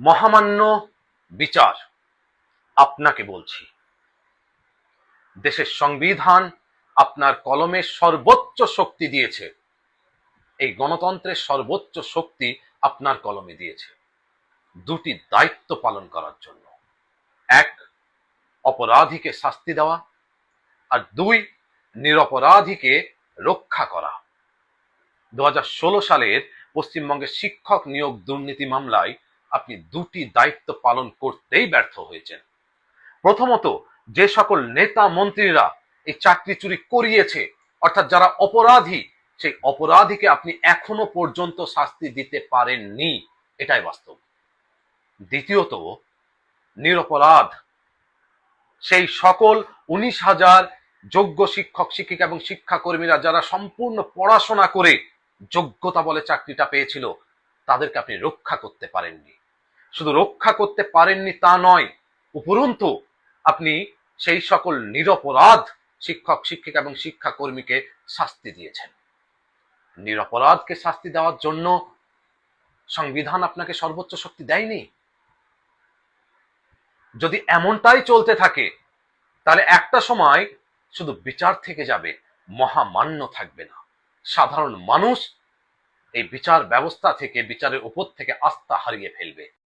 মহামান্য বিচার আপনাকে বলছি। দেশের সংবিধান আপনার কলমে সর্বোচ্চ শক্তি দিয়েছে। এই গণতন্ত্রের সর্বোচ্চ শক্তি আপনার কলমে দিয়েছে। দুটি দায়িত্ব পালন করার জন্য। এক, অপরাধীকে শাস্তি দেওয়া আর দুই, নিরপরাধীকে রক্ষা করা। দু হাজার ষোলো সালের পশ্চিমবঙ্গের শিক্ষক নিয়োগ দুর্নীতি মামলায় আপনি দুটি দায়িত্ব পালন করতেই ব্যর্থ হয়েছেন। প্রথমত, যে সকল নেতা মন্ত্রীরা এই চাকরি চুরি করিয়েছে, অর্থাৎ যারা অপরাধী, সেই অপরাধীকে আপনি এখনও পর্যন্ত শাস্তি দিতে পারেননি, এটাই বাস্তব। দ্বিতীয়ত, নিরপরাধ। সেই সকল উনিশ হাজার যোগ্য শিক্ষক, শিক্ষিকা এবং শিক্ষাকর্মীরা যারা সম্পূর্ণ পড়াশোনা করে যোগ্যতা বলে চাকরিটা পেয়েছিল, তাদেরকে আপনি রক্ষা করতে পারেননি। শুধু রক্ষা করতে পারেননি তা নয়, উপরন্তু আপনি সেই সকল নিরপরাধ শিক্ষক, শিক্ষিকা এবং শিক্ষাকর্মীকে শাস্তি দিয়েছেন। নিরপরাধকে শাস্তি দেওয়ার জন্য সংবিধান আপনাকে সর্বোচ্চ শক্তি দেয়নি? যদি এমনটাই চলতে থাকে, তাহলে একটা সময় শুধু বিচার থেকে যাবে, মহামান্য থাকবে না। সাধারণ মানুষ এই বিচার ব্যবস্থা থেকে, বিচারের উপর থেকে আস্থা হারিয়ে ফেলবে।